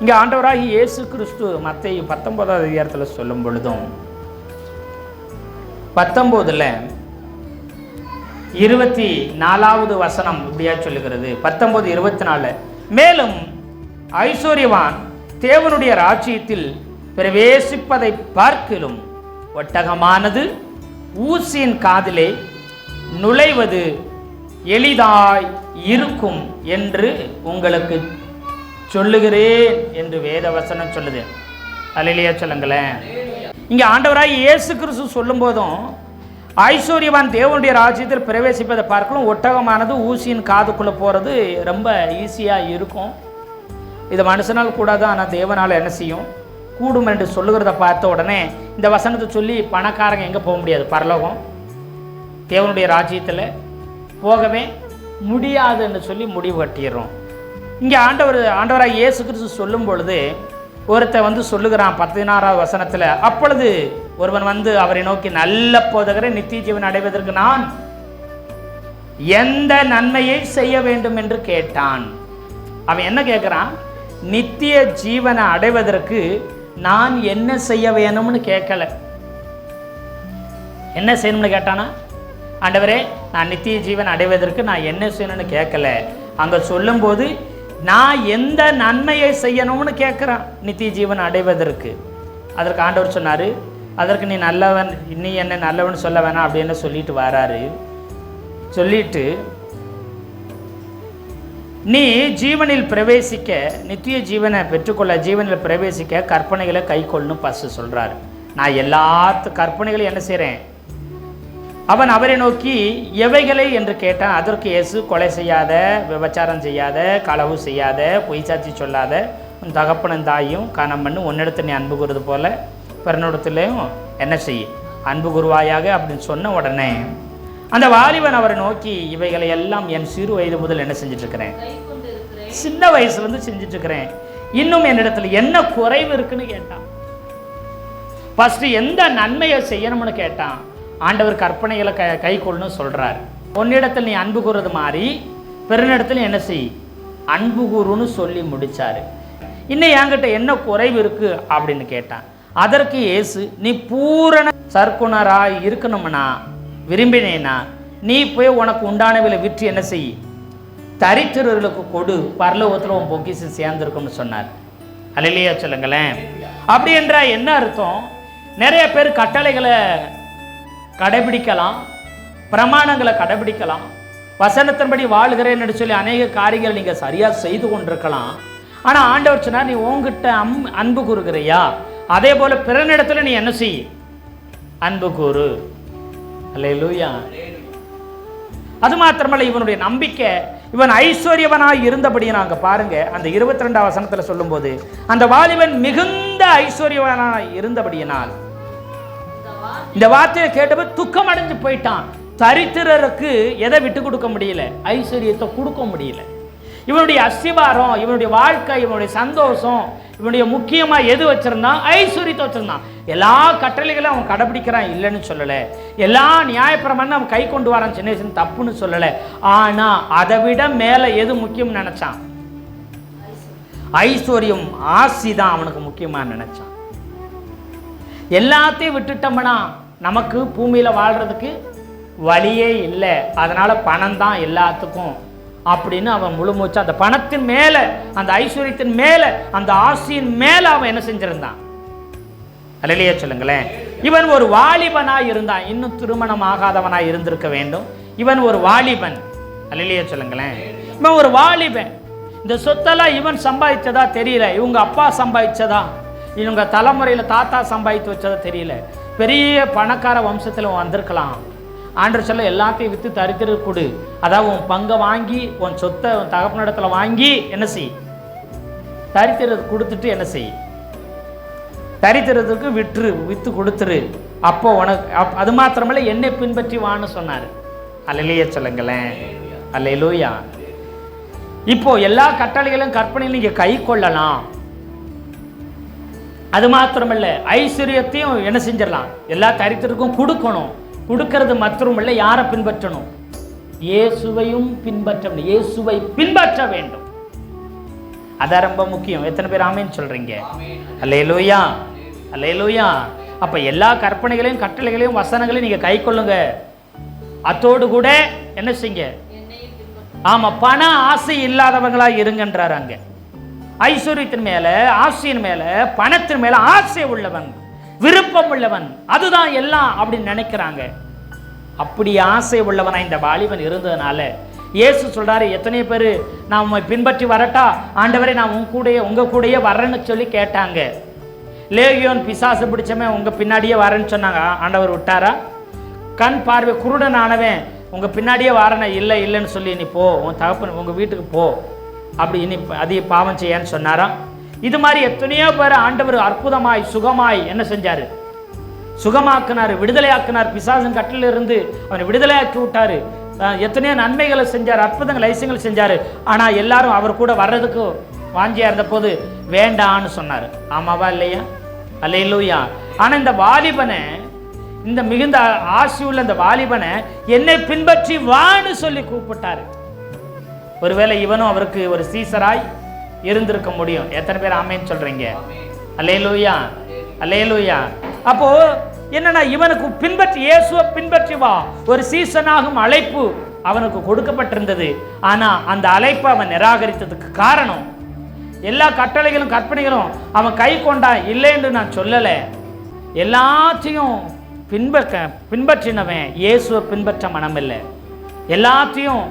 இங்கே ஆண்டவராகி இயேசு கிறிஸ்து மத்திய பத்தொன்பதாவது அதிகாரத்தில் சொல்லும் பொழுதும் பத்தொம்போதில் இருபத்தி நாலாவது வசனம் இப்படியா சொல்லுகிறது. பத்தொம்போது இருபத்தி நாலு மேலும் ஐஸ்வர்யவான் தேவனுடைய ராஜ்யத்தில் பிரவேசிப்பதை பார்க்கிலும் ஒட்டகமானது ஊசியின் காதிலே நுழைவது எளிதாய் இருக்கும் என்று உங்களுக்கு சொல்லுகிறேன் என்று வேத வசனம் சொல்லுது. அலையிலேயே சொல்லுங்களேன். இங்கே ஆண்டவராய் இயேசு கிறிஸ்து சொல்லும் போதும் ஐஸ்வர்யவான் தேவனுடைய ராஜ்யத்தில் பிரவேசிப்பதை பார்க்கலாம் ஒட்டகமானது ஊசியின் காதுக்குள்ளே போகிறது ரொம்ப ஈஸியாக இருக்கும். இது மனுஷனால் கூடாது ஆனால் தேவனால் என்ன செய்யும்? கூடும் என்று சொல்லுகிறத பார்த்த உடனே இந்த வசனத்தை சொல்லி பணக்காரங்க எங்கே போக முடியாது? பரலோகம். தேவனுடைய ராஜ்யத்தில் போகவே முடியாதுன்னு சொல்லி முடிவு கட்டிடுறோம். இங்கே ஆண்டவர் ஆண்டவராக இயேசு கிறிஸ்து சொல்லும் பொழுது ஒருத்தன் வந்து சொல்லுகிறான் பதினாறாவது வசனத்தில் அப்பொழுது ஒருவன் வந்து அவரை நோக்கி நல்ல போதகரை நித்திய ஜீவன் அடைவதற்கு நான் எந்த நன்மையை செய்ய வேண்டும் என்று கேட்டான். அவன் என்ன கேட்குறான் நித்திய ஜீவனை அடைவதற்கு நான் என்ன செய்ய வேணும்னு கேட்கல என்ன செய்யணும்னு கேட்டானா? ஆண்டவரே நான் நித்திய ஜீவன் அடைவதற்கு நான் என்ன செய்யணும்னு கேட்கல அங்கே சொல்லும்போது நான் எந்த நன்மையை செய்யணும்னு கேட்குறான் நித்திய ஜீவன் அடைவதற்கு. அதற்கு ஆண்டவர் சொன்னார் அதற்கு நீ நல்லவன் நீ என்ன நல்லவன் சொல்ல வேணாம் அப்படின்னு சொல்லிட்டு வராரு. சொல்லிட்டு நீ ஜீவனில் பிரவேசிக்க நித்திய ஜீவனை பெற்றுக்கொள்ள ஜீவனில் பிரவேசிக்க கற்பனைகளை கை கொள்ளணும் பசு சொல்கிறாரு நான் எல்லாத்து கற்பனைகளையும் என்ன செய்கிறேன் அவன் அவரை நோக்கி எவைகளை? என்று கேட்டான். அதற்கு இயேசு கொலை செய்யாத விபச்சாரம் செய்யாத களவு செய்யாத பொய்சாட்சி சொல்லாத உன் தகப்பனும் தாயும் கணம் பண்ணு உன்னிடத்தில் நீ அன்பு கூறுவது போல பிறனிடத்துலேயும் என்ன செய்? அன்பு குருவாயாக அப்படின்னு சொன்ன உடனே அந்த வாலிபன் அவரை நோக்கி இவைகளை எல்லாம் என் சிறு வயது முதல் என்ன செஞ்சிட்ருக்கிறேன் சின்ன வயசுலேருந்து செஞ்சிட்ருக்கிறேன் இன்னும் என்னிடத்துல என்ன குறைவு இருக்குன்னு கேட்டான். ஃபஸ்ட்டு எந்த நன்மையை செய்யணும்னு கேட்டான். ஆண்டவர் கற்பனைகளை க கை கொள்ளணும் சொல்கிறார் உன்னிடத்தில் நீ அன்பு கூறுறது மாதிரி பெருநிடத்தில் என்ன செய்? அன்பு கூறுன்னு சொல்லி முடிச்சாரு. இன்னும் என்கிட்ட என்ன குறைவு இருக்கு? அப்படின்னு கேட்டான். அதற்கு இயேசு நீ பூரண சர்க்குணராக இருக்கணும்னா விரும்பினேனா நீ போய் உனக்கு உண்டானவில விற்று என்ன செய்? தரித்திரர்களுக்கு கொடு. பரலோகத்தில் உன் பொக்கிஷம் சேர்ந்துருக்கும்னு சொன்னார். அல்லையா சொல்லுங்களேன். அப்படி என்றால் என்ன அர்த்தம்? நிறைய பேர் கட்டளைகளை கடைபிடிக்கலாம். பிரமாணங்களை கடைபிடிக்கலாம். வசனத்தின்படி வாழ்கிறேன்னு சொல்லி அநேக காரியங்களை நீங்கள் சரியாக செய்து கொண்டிருக்கலாம். ஆனால் ஆண்டவர் சொன்னார் நீ உங்ககிட்ட அம் அன்பு கூறுகிறியா? அதே போல் பிறனிடத்துல நீ என்ன செய்? அன்பு கூறு. அல்லேலூயா. அது மாத்திரமல்ல இவனுடைய நம்பிக்கை இவன் ஐஸ்வர்யவனாக இருந்தபடி நாங்கள் பாருங்க அந்த இருபத்தி ரெண்டாம் வசனத்தில் சொல்லும்போது அந்த வாலிபன் மிகுந்த ஐஸ்வர்யவனாக இருந்தபடியினால் இந்த வார்த்தையை கேட்டபோது துக்கம் அடைஞ்சு போயிட்டான். தரித்திரருக்கு எதை விட்டு கொடுக்க முடியல? ஐஸ்வர்யத்தை கொடுக்க முடியல. இவனுடைய அஸ்திவாரம் இவனுடைய வாழ்க்கை இவனுடைய சந்தோஷம் இவனுடைய முக்கியமாக எது வச்சிருந்தான் ஐஸ்வர்யத்தை வச்சுருந்தான். எல்லா கட்டளைகளும் அவன் கடைபிடிக்கிறான் இல்லைன்னு சொல்லலை. எல்லா நியாயப்பிரமாணம் அவன் கை கொண்டு வரான் சின்ன வயசுன்னு தப்புன்னு சொல்லலை. ஆனால் அதை விட மேலே எது முக்கியம்னு நினச்சான்? ஐஸ்வர்யம் ஆசி தான் அவனுக்கு முக்கியமாக நினச்சான். எல்லாத்தையும் விட்டுட்டோம்னா நமக்கு பூமியில் வாழ்கிறதுக்கு வழியே இல்லை. அதனால் பணம் தான் எல்லாத்துக்கும். அப்படின்னு அவன் முழு மூச்சு அந்த பணத்தின் மேலே அந்த ஐஸ்வர்யத்தின் மேலே அந்த ஆசையின் மேலே அவன் என்ன செஞ்சிருந்தான்? அலையிலேயே சொல்லுங்களேன். இவன் ஒரு வாலிபனாக இருந்தான். இன்னும் திருமணம் ஆகாதவனாக இருந்திருக்க வேண்டும். இவன் ஒரு வாலிபன். அலையிலேயே சொல்லுங்களேன். இவன் ஒரு வாலிபன். இந்த சொத்தெல்லாம் இவன் சம்பாதிச்சதா தெரியல. இவங்க அப்பா சம்பாதிச்சதா? இவங்க தலைமுறையில் தாத்தா சம்பாதித்து வச்சதா தெரியல. பெரிய பணக்கார வம்சத்தில் வந்திருக்கலாம். ஆண்டு சொல்ல எல்லாத்தையும் விற்று தரித்திர கொடு. அதாவது உன் பங்கை வாங்கி உன் சொத்தை உன் தகப்பனிடத்தில் வாங்கி என்ன செய்? தரித்திரது கொடுத்துட்டு என்ன செய்? தரித்திரத்துக்கு விற்று விற்று கொடுத்துரு. அப்போ உனக்கு அப் அது மாத்திரமல்ல என்னை பின்பற்றி வான்னு சொன்னார். அல்லையே சொல்லுங்களேன். அல்லையிலூயா இப்போ எல்லா கட்டளைகளும் கற்பனையும் நீங்கள் கை கொள்ளலாம். அது மாத்திரமில்லை ஐஸ்வர்யத்தையும் என்ன செஞ்சிடலாம்? எல்லா தரித்திற்கும் கொடுக்கணும். கொடுக்கறது மாத்திரமல்ல யாரை பின்பற்றணும்? இயேசுவையும் பின்பற்ற இயேசுவை பின்பற்ற வேண்டும். அதான் ரொம்ப முக்கியம். எத்தனை பேர் ஆமேன்னு சொல்கிறீங்க அல்லேலூயா. அல்லேலூயா. அப்போ எல்லா கற்பனைகளையும் கட்டளைகளையும் வசனங்களையும் நீங்கள் கை கொள்ளுங்க. அத்தோடு கூட என்ன செய்யுங்க? ஆமாம் பண ஆசை இல்லாதவங்களாக இருங்கன்றார் அங்கே. ஐஸ்வர்யத்தின் மேலே ஆசையின் மேலே பணத்தின் மேலே ஆசை உள்ளவன் விருப்பம் உள்ளவன் அதுதான் எல்லாம் அப்படின்னு நினைக்கிறாங்க. அப்படி ஆசை உள்ளவனா இந்த வாலிபன் இருந்ததுனால இயேசு சொல்றாரு எத்தனை பேர் நான் உண்மை பின்பற்றி வரட்டா? ஆண்டவரை நான் உங்க கூடயே உங்க கூடயே வரேன்னு சொல்லி கேட்டாங்க. லேகியோன் பிசாசு பிடிச்சவன் உங்க பின்னாடியே வரேன்னு சொன்னாங்க. ஆண்டவர் விட்டாரா? கண் பார்வை குருடன் ஆனவன் உங்க பின்னாடியே வரணும் இல்லை இல்லைன்னு சொல்லி நீ போ உன் தகப்பன் உங்க வீட்டுக்கு போ. அப்படி இனி அதிக பாவம் செய்யன்னு சொன்னாராம். இது மாதிரி எத்தனையோ பேர் ஆண்டவர் அற்புதமாய் சுகமாய் என்ன செஞ்சார்? சுகமாக்குனார் விடுதலையாக்கினார். பிசாசன் கட்டில இருந்து அவனை விடுதலையாக்கி விட்டாரு. எத்தனையோ நன்மைகளை செஞ்சார் அற்புதங்கள் ஐசியங்கள் செஞ்சார். ஆனால் எல்லாரும் அவர் கூட வர்றதுக்கு வாஞ்சியாக இருந்த போது வேண்டான்னு சொன்னார். ஆமாவா இல்லையா? அல்லையிலூயா ஆனால் இந்த வாலிபனை இந்த மிகுந்த ஆசி உள்ள இந்த வாலிபனை என்னை பின்பற்றி வான்னு சொல்லி கூப்பிட்டாரு. ஒருவேளை இவனும் அவருக்கு ஒரு சீசராய் இருந்திருக்க முடியும். எத்தனை பேர் ஆமேன்னு சொல்றீங்க? அல்லேலூயா. அல்லேலூயா. அப்போ என்னன்னா இவனுக்கு பின்பற்றி இயேசுவை பின்பற்றி வா. ஒரு சீசனாகும் அழைப்பு அவனுக்கு கொடுக்கப்பட்டிருந்தது. ஆனா அந்த அழைப்பை அவன் நிராகரித்ததுக்கு காரணம் எல்லா கட்டளைகளும் கற்பனைகளும் அவன் கை கொண்டான் இல்லைன்னு நான் சொல்லலை. எல்லாத்தையும் பின்பற்ற பின்பற்றினவன் இயேசுவை பின்பற்ற மனமில்லை. எல்லாத்தையும்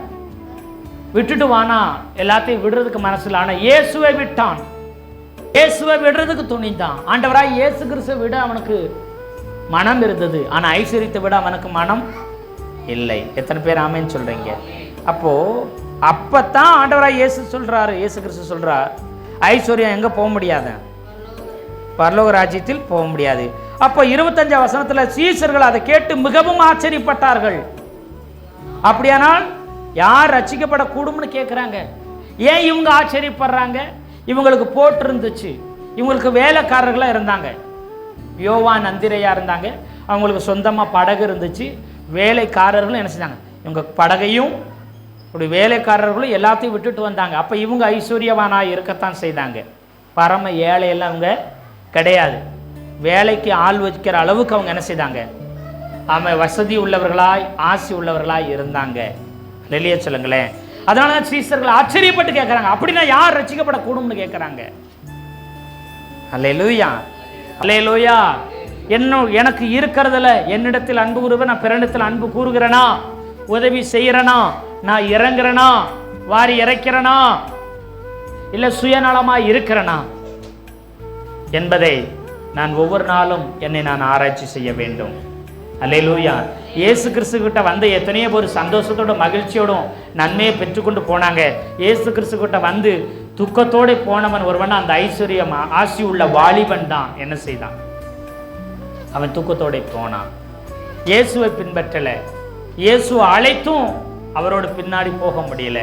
விட்டுட்டு வானா. எல்லாத்தையும் விடுறதுக்கு மனசில் ஆனால் இயேசுவை விட்டான். இயேசுவை விடுறதுக்கு துணிந்தான். ஆண்டவராக இயேசு கிறிஸ்துவை விட அவனுக்கு மனம் இருந்தது. ஆனால் ஐஸ்வர்யத்தை விட அவனுக்கு மனம் இல்லை. எத்தனை பேர் ஆமேன்னு அப்போது அப்போ தான் ஆண்டவராய் இயேசு சொல்கிறாரு இயேசு கிறிஸ்து சொல்கிறார் ஐஸ்வர்யம் எங்கே போக முடியாத? பரலோக ராஜ்யத்தில் போக முடியாது. அப்போ இருபத்தஞ்சாம் வசனத்தில் சீசர்கள் அதை கேட்டு மிகவும் ஆச்சரியப்பட்டார்கள். அப்படியானால் யார் ரசிக்கப்படக்கூடும்னு கேட்குறாங்க ஏன் இவங்க ஆச்சரியப்படுறாங்க? இவங்களுக்கு போட்டிருந்துச்சு இவங்களுக்கு வேலைக்காரர்களாக இருந்தாங்க. யோவா நந்திரையாக இருந்தாங்க. அவங்களுக்கு சொந்தமாக படகு இருந்துச்சு. வேலைக்காரர்களும் என்ன செஞ்சாங்க? இவங்க படகையும் இப்படி வேலைக்காரர்களும் எல்லாத்தையும் விட்டுட்டு வந்தாங்க. அப்போ இவங்க ஐஸ்வர்யவானாக இருக்கத்தான் செய்தாங்க. பரம ஏழையெல்லாம் அவங்க கிடையாது. வேலைக்கு ஆள் வைக்கிற அளவுக்கு அவங்க என்ன செய்தாங்க? அவன் வசதி உள்ளவர்களாய் ஆசி உள்ளவர்களாய் இருந்தாங்க. வெளியே சொல்லுங்களேன். அதனால தான் சீசர்கள் ஆச்சரியப்பட்டு கேட்குறாங்க அப்படின்னா யார் ரசிக்கப்படக்கூடும்னு கேட்குறாங்க அல்லேலூயா. அல்லேலூயா. என்ன எனக்கு இருக்கிறதுல என்னிடத்தில் அன்பு கூறுவேன் நான் பிறனிடத்தில் அன்பு கூறுகிறேனா? உதவி செய்கிறேனா? நான் இறங்குறேனா? வாரி இறைக்கிறனா? இல்லை சுயநலமாக இருக்கிறேனா? என்பதை நான் ஒவ்வொரு நாளும் என்னை நான் ஆராய்ச்சி செய்ய வேண்டும். அல்லையிலூயா இயேசு கிறிஸ்து கிட்ட வந்து எத்தனையோ பேர் சந்தோஷத்தோட மகிழ்ச்சியோடும் நன்மையை பெற்றுக்கொண்டு போனாங்க. இயேசு கிறிஸ்து கிட்ட வந்து துக்கத்தோட போனவன் ஒருவன் அந்த ஐஸ்வர்யம் ஆசி உள்ள வாலிபன் தான். என்ன செய்தான்? அவன் துக்கத்தோட போனான். இயேசுவை பின்பற்றல. இயேசு அழைத்தும் அவரோட பின்னாடி போக முடியல.